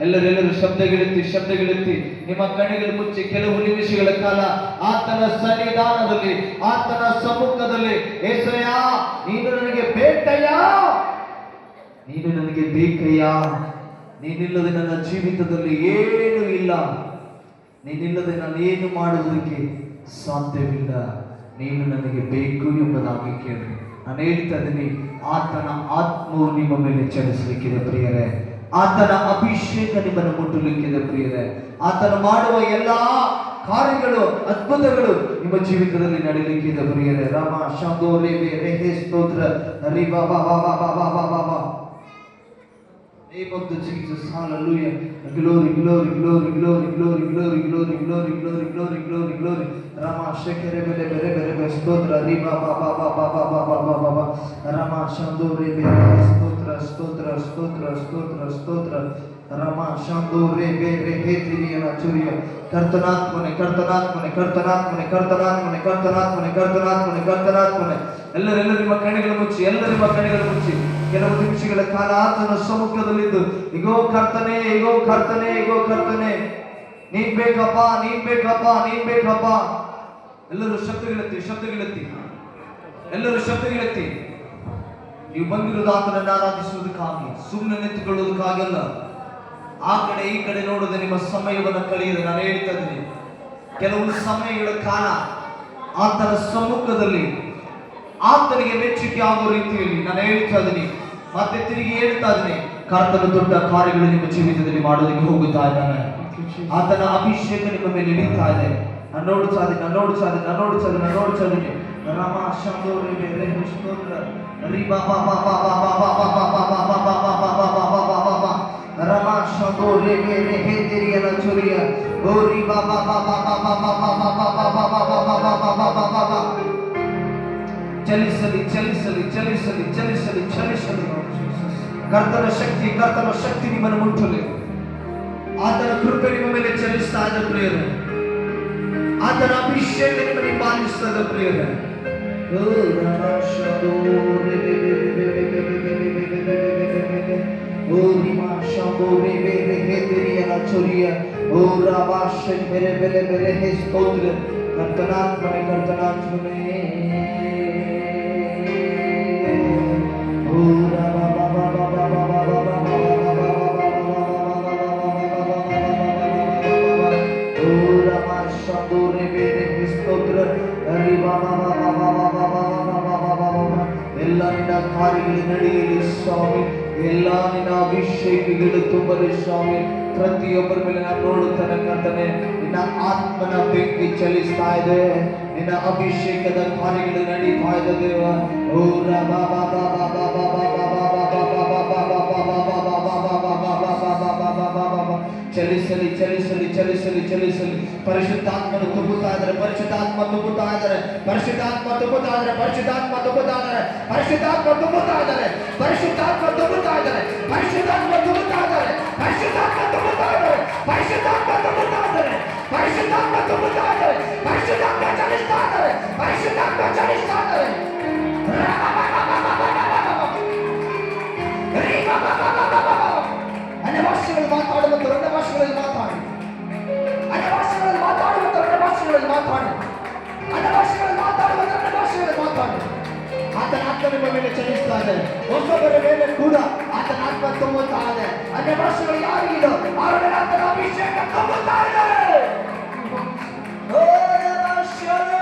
ಎಲ್ಲರೆಲ್ಲರೂ ಶಬ್ದಗಳೆತ್ತಿ ಶಬ್ದಗಳೆತ್ತಿ ನಿಮ್ಮ ಕಣ್ಣುಗಳು ಮುಚ್ಚಿ ಕೆಲವು ನಿಮಿಷಗಳ ಕಾಲ ಆತನ ಸನ್ನಿಧಾನದಲ್ಲಿ, ಆತನ ಸಮ್ಮುಖದಲ್ಲಿ, ಏಸಯ್ಯ, ನೀನು ನನಗೆ ಬೇಕಯ್ಯ ನೀನು ನನಗೆ ಬೇಕಯ್ಯ. ನೀನಿಲ್ಲದೆ ನನ್ನ ಜೀವಿತದಲ್ಲಿ ಏನು ಇಲ್ಲ. ನೀನಿಲ್ಲದೆ ನಾನು ಏನು ಮಾಡುವುದಕ್ಕೆ ಸಾಧ್ಯವಿಲ್ಲ. ನೀನು ನನಗೆ ಬೇಕು ಎಂಬುದಾಗಿ ಕೇಳಿ. ನಾನು ಹೇಳ್ತಾ ಆತನ ಆತ್ಮವು ನಿಮ್ಮ ಮೇಲೆ ಚಲಿಸಲಿಕ್ಕಿದೆ ಪ್ರಿಯರೇ. ಆತನ ಅಭಿಷೇಕ ನಿಮ್ಮನ್ನು ಮುಟ್ಟಲಿಕ್ಕಿದೆ ಪ್ರಿಯರೇ. ಆತನ ಮಾಡುವ ಎಲ್ಲಾ ಕಾರ್ಯಗಳು, ಅದ್ಭುತಗಳು ನಿಮ್ಮ ಜೀವಿತದಲ್ಲಿ ನಡೀಲಿಕ್ಕಿದೆ ಪ್ರಿಯರೇ. ರಾಮ ರೇಹೆ ಸ್ತೋತ್ರ. ಹರಿ ಬಾಬಾ ಬಾಬಾ ಬಾಬಾ ಬಾಬಾ name of the Jesus. Hallelujah. Glory, glory, glory, glory, glory, glory, glory, glory, glory, glory, glory, glory. Rama Shekere Bele Bere Bere Bere Stotra Riba Ba Ba Ba Ba Ba Ba Ba Ba Ba Ba Rama Shandu Rebe Stotra Stotra Stotra Stotra Stotra Rama Shandu Rebe Rehe Tiriyana Churiya ಕರ್ತನಾತ್ಮನೆ ಕರ್ತನಾತ್ಮನೆ ಕರ್ತನಾತ್ಮನೆ ಕರ್ತನಾತ್ಮನೆ ಕರ್ತನಾತ್ಮನೆ ಕರ್ತನಾತ್ಮನೆ ಕರ್ತನಾತ್ಮನೆ ಎಲ್ಲರೆಲ್ಲ ನಿಮ್ಮ ಕಣ್ಣುಗಳು ಮುಚ್ಚಿ ಎಲ್ಲ ನಿಮ್ಮ ಕಣ್ಣುಗಳು ಮುಚ್ಚಿ ಕೆಲವು ನಿಮಿಷಗಳ ಕಾಲ ಆತನ ಸಮ್ಮುಖದಲ್ಲಿದ್ದು, ಇಗೋ ಕರ್ತನೆ ಇಗೋ ಕರ್ತನೆ ಇಗೋ ಕರ್ತನೆ, ನೀನ್ ಬೇಕಪ್ಪ ನೀನ್ ಬೇಕಪ್ಪ ನೀನ್ ಬೇಕಪ್ಪ. ಎಲ್ಲರೂ ಶಬ್ದಗಳೆತ್ತಿ ಶಬ್ದಗಳೆತ್ತಿ ಎಲ್ಲರೂ ಶಬ್ದಗಳೆತ್ತಿ ನೀವು ಬಂದಿರೋದು ಆತನನ್ನು ಆರಾಧಿಸುವುದಕ್ಕಾಗಿ, ಸುಮ್ಮನೆ ನಿಂತುಕೊಳ್ಳುವುದಕ್ಕಾಗಲ್ಲ ಆ ಕಡೆ, ಈ ಕಡೆ ನೋಡದೆ ನಿಮ್ಮ ಸಮಯವನ್ನು ಕಳೆಯದೆ ನಾನು ಹೇಳ್ತಾ ಇದ್ದೀನಿ ಕೆಲವು ಸಮಯಗಳ ಕಾಲ ಆತನ ಸಮ್ಮುಖದಲ್ಲಿ ಆತನಿಗೆ ಮೆಚ್ಚುಗೆ ಆಗೋ ರೀತಿಯಲ್ಲಿ ನಾನು ಹೇಳ್ತಾ ಇದ್ದೀನಿ. ಮತ್ತೆ ತಿರುಗಿ ಹೇಳ್ತಾ ಇದ್ದೀನಿ ಕರ್ತನ ದೊಡ್ಡ ಕಾರ್ಯಗಳು ನಿಮ್ಮ ಜೀವಿತದಲ್ಲಿ ಮಾಡೋದಕ್ಕೆ ಹೋಗುತ್ತಾ ಇದ್ದಾನೆ ಆತನ ಅಭಿಷೇಕ ನಿಮ್ಮ ಮೇಲೆ ನಡೀತಾ ಇದೆ ನಾನು ನೋಡ್ತಾ ಇದ್ದೀನಿ ನಾನು ನೋಡ್ತಾ ಇದ್ದೀನಿ ನಾನು ನೋಡ್ತಾ ಇದ್ದೀನಿ ನಾನು ರಾಮ ಶಾಂತೋರಿ ಬೇರೆ ಸ್ತೋತ್ರ ರಿ ಬಾ ಬಾ ಬಾ ಬಾ ಬಾ ಬಾ ಬಾ ಬಾ ಬಾ ಬಾ ಬಾ ಬಾ ಬಾ ಬಾ ಬಾ ಬಾ ಬಾ ಬಾ ಬಾ ರಮ ಶಾಂತೋರಿ ಬೇರೆ ಹೇ ತಿರಿಯನ ಚುರಿಯ ಓ ರಿ ಬಾ ಬಾ ಬಾ ಬಾ ಬಾ ಬಾ ಬಾ ಬಾ ಬಾ ಬಾ ಬಾ ಬಾ ಬಾ ಬಾ ಬಾ ಬಾ ಬಾ ಚಲಿಸಲಿ ಚಲಿಸಲಿ ಚಲಿಸಲಿ ಚಲಿಸಲಿ ಚಲಿಸಲಿ ಕರ್ತನ ಶಕ್ತಿ ಕರ್ತನ ಶಕ್ತಿ ನಿಮ್ಮನ್ನು ಮುಟ್ಟಲಿ ಆತನ ಕೃಪೆ ನಿಮ್ಮ ಮೇಲೆ ಚಲಿಸ್ತಾ ಇದೆ ಪ್ರಿಯರೇ ಆತನ ಅಭಿಷೇಕ ನಿಮ್ಮನ್ನು ಪಾಲಿಸ್ತಾ ಇದೆ ಪ್ರಿಯರೇ ಓ ರಾಮಾಶ್ರಯ ಮೇಲೆ ಮೇಲೆ ಮೇಲೆ ಹೇ ಸ್ತೋತ್ರ ಕರ್ತನಾತ್ಮನೆ ಕರ್ತನಾತ್ಮನೇ ಸ್ವಾಮಿ ಎಲ್ಲ ನಿನ್ನ ಅಭಿಷೇಕಗಳು ತುಂಬದೆ ಸ್ವಾಮಿ ಪ್ರತಿಯೊಬ್ಬರ ಮೇಲೆ ನಾನು ನೋಡುತ್ತಾನೆ ಕರ್ತನೆ ನಿನ್ನ ಆತ್ಮನ ಬೆಂಕಿ ಚಲಿಸ್ತಾ ಇದೆ ನಿನ್ನ ಅಭಿಷೇಕದ ಕಾರ್ಯಗಳು ನಡೀತಾ ಇದೆ ದೇವ ಓ ರಾ ಬಾ ಬಾ ಬಾ ಬಾ ಬಾ ಬಾ ಬಾ ಬಾ ಬಾ ಬಾ ಬಾ ಬಾ. ಚಲಿಸಲಿ ಚಲಿಸಲಿ ಚಲಿಸಲಿ ಚಲಿಸಲಿ ಪರಿಶುದ್ಧಾತ್ಮನು ತುಂಬುತ್ತಾ ಇದ್ದಾರೆ ಪರಿಶುದ್ಧಾತ್ಮ ತುಂಬುತ್ತಾ ಇದ್ದಾರೆ ಪರಿಶುದ್ಧಾತ್ಮ ತುಂಬುತ್ತಾ ಇದ್ದಾರೆ ಪರಿಶುದ್ಧಾತ್ಮ ತುಂಬುತ್ತಾ ಇದ್ದಾರೆ ಪರಿಶುದ್ಧಾತ್ಮ ತುಂಬುತ್ತಾ ಇದ್ದಾರೆ ಪರಿಶುದ್ಧಾತ್ಮ ತುಂಬುತ್ತಾ ಇದ್ದಾರೆ ಪರಿಶುದ್ಧಾತ್ಮ ತುಂಬುತ್ತಾ ಇದ್ದಾರೆ ಪರಿಶುದ್ಧಾತ್ಮ ತುಂಬುತ್ತಾ ಇದ್ದಾರೆ ಪರಿಶುದ್ಧಾತ್ಮ ತುಂಬುತ್ತಾ ಇದ್ದಾರೆ ಮಾತಾಡಿ ಅನ್ಯ ಭಾಷೆಗಳಲ್ಲಿ ಮಾತಾಡು ಮತ್ತು ಅನ್ಯ ಭಾಷೆಗಳಲ್ಲಿ ಮಾತಾಡಿ ಆತನ ಆತ್ಮ ನಿಮ್ಮ ಮೇಲೆ ಚಲಿಸ್ತಾ ಇದೆ ಹೊಸಬರ ಮೇಲೆ ಕೂಡ ಆತನ ಆತ್ಮ ತುಂಬುತ್ತಾ ಇದೆ ಅನ್ಯ ಭಾಷೆಗಳು ಯಾರಿಗಿದೋ ಅವರ ಮೇಲೆ ಆತನ ಅಭಿಷೇಕ ತುಂಬುತ್ತಾ ಇದೆ ಓ ನಮಃ ಶಿವಾಯ.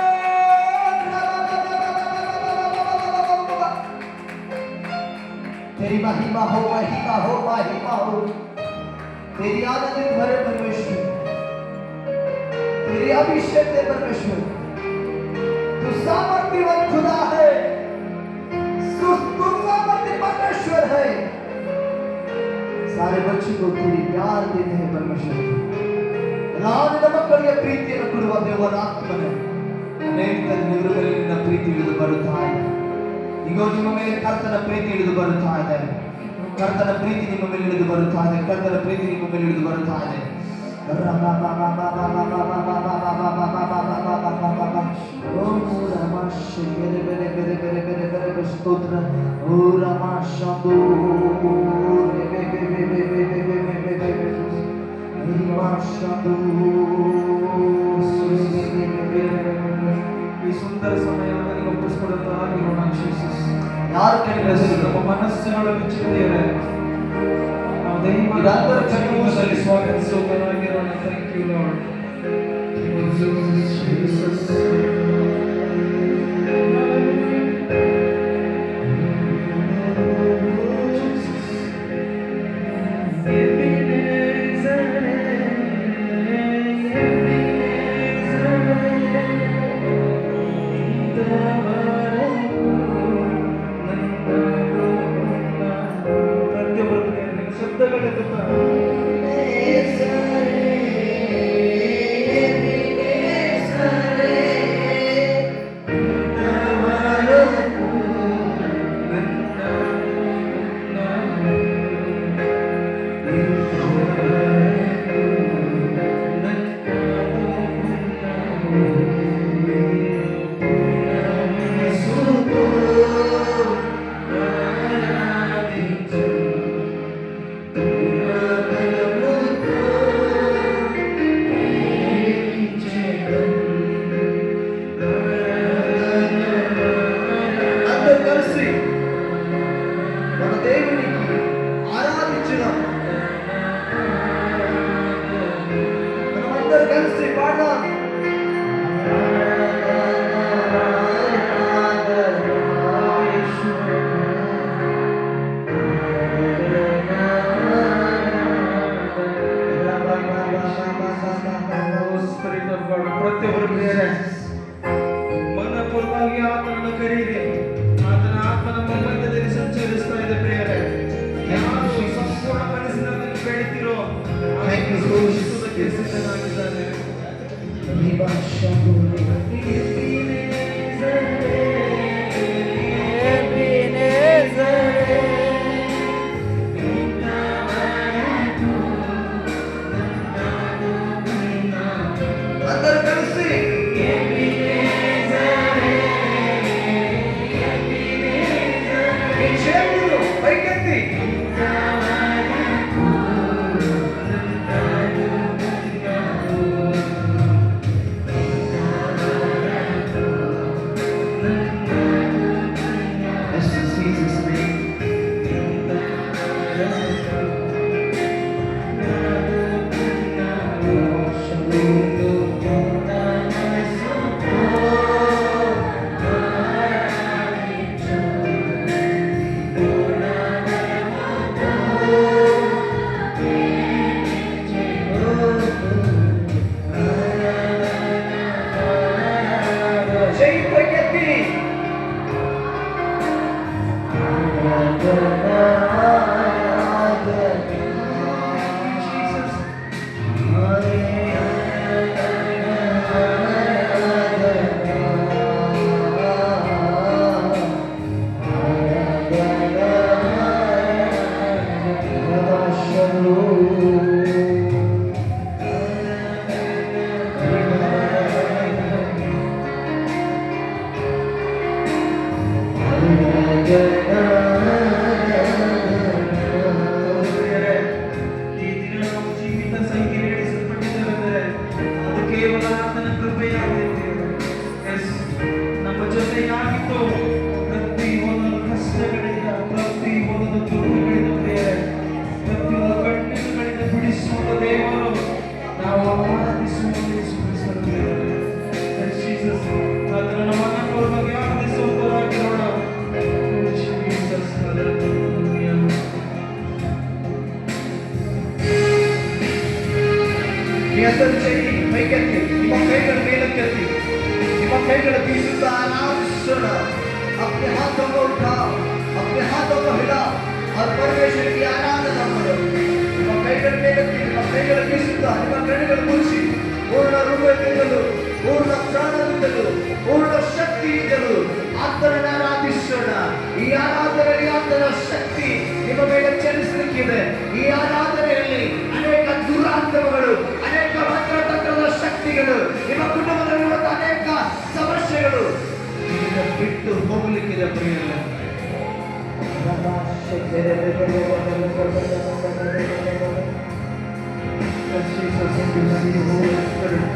तेरी महिमा हो महिमा हो महिमा हो तेरी आनंद भरे परमेश्वर तेरी अभिषेक दे परमेश्वर तू सामर्थ्यवान खुदा है तू तू सामर्थ्य परमेश्वर है सारे बच्चों को तेरी प्यार देते हैं परमेश्वर ನಾನಿನ ಮಕ್ಕಳಿಗೆ ಪ್ರೀತಿಯನ್ನು ಕೊಡುವ ದೇವರ ಆತ್ಮನೆ ಅನೇಕ ನಿವೃ ಮೇಲೆ ನಿನ್ನ ಪ್ರೀತಿ ಇಳಿದು ಬರುತ್ತಾ ಇದೆ ಈಗ ನಿಮ್ಮ ಮೇಲೆ ಕರ್ತನ ಪ್ರೀತಿ ಇಳಿದು ಬರುತ್ತಾ ಇದೆ ಕರ್ತನ ಪ್ರೀತಿ ನಿಮ್ಮ ಮೇಲೆ ಇಳಿದು ಬರುತ್ತಾ ಇದೆ ಕರ್ತನ ಪ್ರೀತಿ ನಿಮ್ಮ ಮೇಲೆ ಇಳಿದು ಬರುತ್ತಾ ಇದೆ ಮನಸ್ಸಿನೊಳಗೆ ಚಿಕ್ಕದಿರ ನಾವು ದೈವ ಸಲ್ಲಿಸುವಾಗ Thank you, Lord. Jesus, Jesus. Jesus, thank you, Holy Spirit.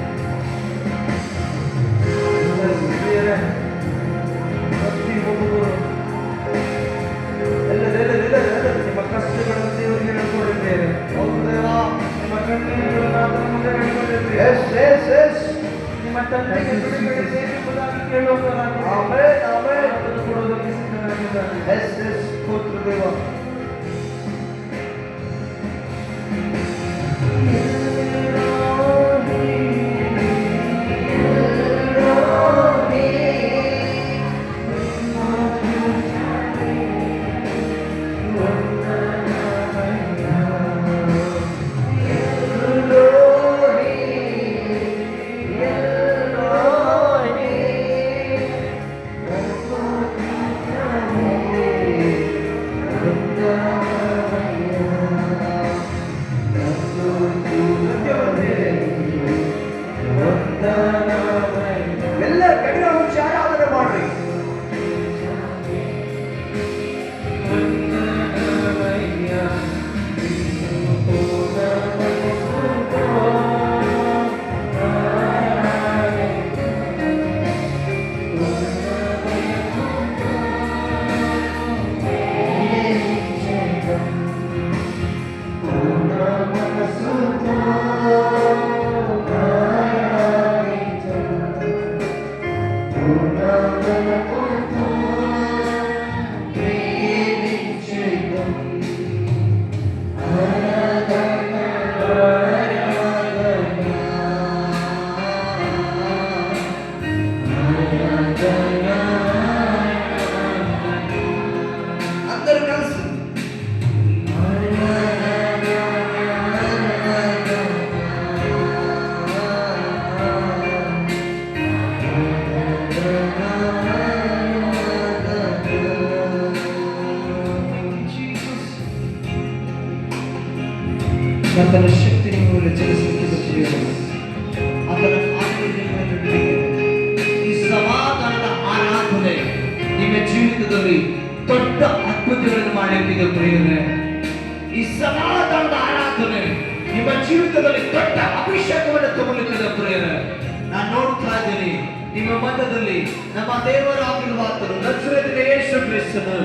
ನಿಮ್ಮ ಮತದಲ್ಲಿ ನಮ್ಮ ದೇವರ ಆಗಿರುವಂತರು ನಸುರತಿನ ಯೇಸು ಕ್ರಿಸ್ತನು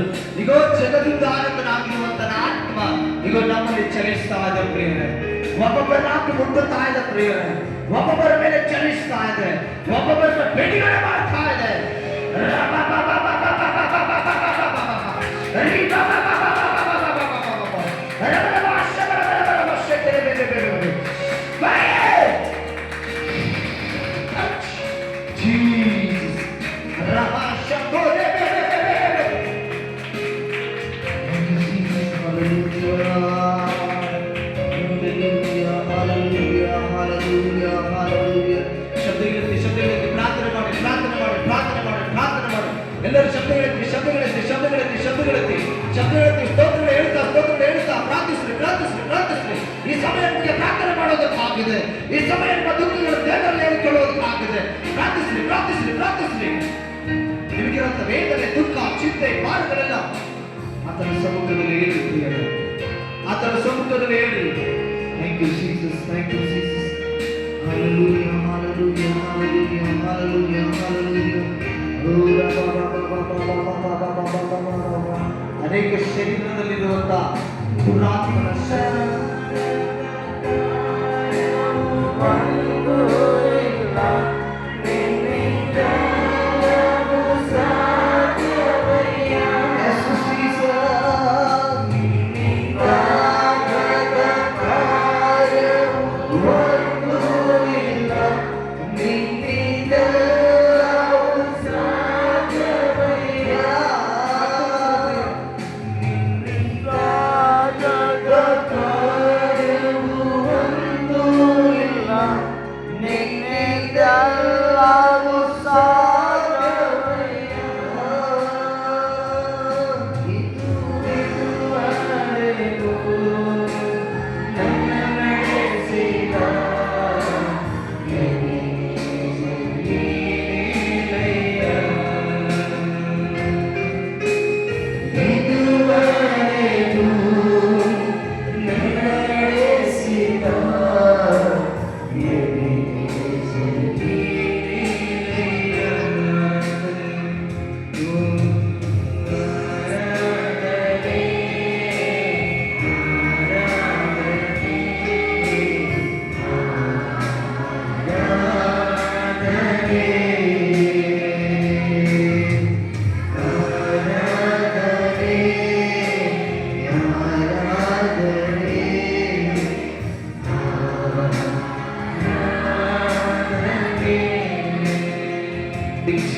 ಇಗೋ ಜಗದುದಾರಕನಾಗಿರುವಂತಹ ಆತ್ಮ ಇಗೋ ನಮ್ಮಲ್ಲಿ ಚಲಿಸ್ತಾ ಇದೆ ಪ್ರಿಯರೇ ಒಬ್ಬೊಬ್ಬರನ್ನಾಗಿ ಮುಟ್ಟುತ್ತಾ ಇದೆ ಪ್ರಿಯರೇ ಒಬ್ಬೊಬ್ಬರ ಮೇಲೆ ಚಲಿಸ್ತಾ ಇದೆ ಒಬ್ಬೊಬ್ಬರ ಬೆಡಿಗಳ ಮಾಡ್ತಾ ಇದೆ ದೇವರನ್ನು ಹಾಕಿದ್ರೆ ಪ್ರಾರ್ಥಿಸ್ರಿ ಪ್ರಾರ್ಥಿಸ್ರಿ ನಿಮಗಿರುವಂತ ವೇದನೆ ದುಃಖ ಚಿಂತೆ ಬಾರುಗಳೆಲ್ಲ ಆತನ ಸಮುದ್ರದಲ್ಲಿ ಹೇಳಿ ಆತನ ಸಮುದ್ರದಲ್ಲಿ ಹೇಳಿ thank you Jesus thank you Jesus Hallelujah, hallelujah, hallelujah, hallelujah, hallelujah. ಅನೇಕ ಶರೀರದಲ್ಲಿರುವಂತಹ ಪುರಾತ್ಮನ ಶರಣ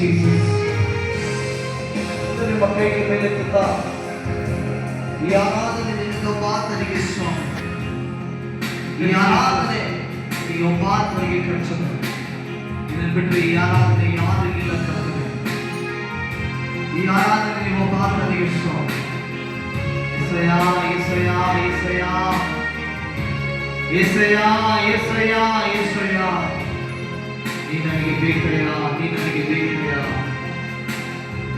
ಜೀಸಸ್ ನಿಮ್ಮ ಕೈಗೆ ಮೇಲೆತ್ತುತ್ತಾ ಈ ಆರಾಧನೆ ನಿನ್ನ ಮಾತನಿಗೆ ಸ್ವಾಮಿ ಈ ಆರಾಧನೆ ನೀವು ಮಾತನಿಗೆ ಕಳಿಸುತ್ತೆ ಇದನ್ನು ಬಿಟ್ಟರೆ ಈ ಆರಾಧನೆ ಯಾರಿಗಿಲ್ಲ ಕರ್ತದೆ ಈ ಆರಾಧನೆ ನಿಮ್ಮ ಮಾತನಿಗೆ ಸ್ವಾಮಿ இசையா இசையா இசையா இசையா இசையா இசையா ನೀನು ನನಗೆ ಬೇಕಯ್ಯ ನೀನು ನನಗೆ ಬೇಕಯ್ಯ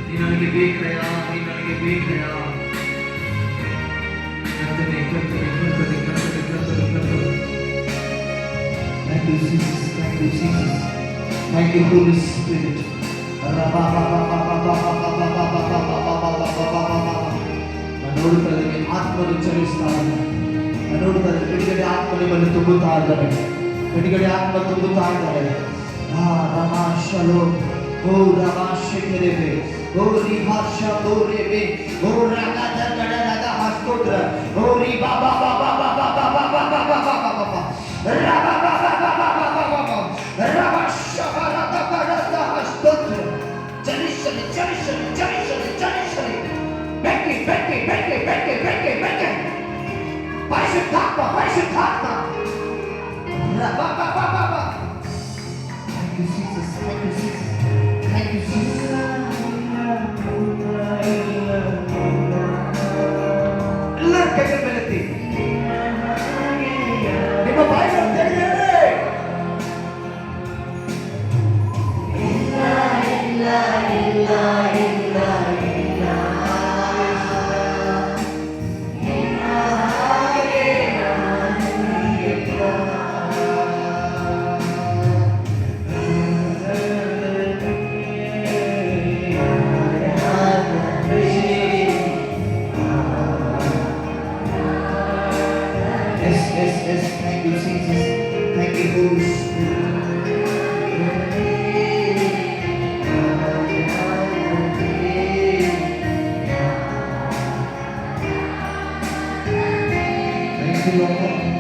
ನೀನು ನನಗೆ ಬೇಕಯ್ಯ ನೀನು ನನಗೆ ಬೇಕಯ್ಯ ಕರ್ತನೆ ಕರ್ತನೆ ಕರ್ತನೆ ಕರ್ತನೆ ಕರ್ತನೆ ಕರ್ತನೆ thank you Jesus thank you Jesus thank you holy spirit ನೋಡ್ತಾ ಇದ್ದೇನೆ ಆತ್ಮನು ಚಲಿಸ್ತಾ ಇದ್ದಾನೆ ನೋಡ್ತಾ ಇದ್ದೇನೆ ಕಡೆಗಡೆ ಆತ್ಮನೆ ಬಂದು ತುಂಬುತ್ತಾ ಇದ್ದಾನೆ ಕಡೆಗಡೆ ಆತ್ಮ ತುಂಬುತ್ತಾ ಇದ್ದಾನೆ হা রামাশালো ও রামাশে কেরেবে ও রিভাষা ও রেবে ও রাগা দাগা রাগা হাসকোত্র ও রি বাবা বাবা বাবা বাবা বাবা বাবা বাবা বাবা রাবা বাবা বাবা বাবা বাবা রামাশা বাবা বাবা রাগা হাসকোত্র চলিস চলে চলিস চলে চলিস চলে চলিস চলে বেকে বেকে বেকে বেকে বেকে বেকে পাইছে থাকবা পাইছে থাকবা রাবা বাবা Look at श्रीलंका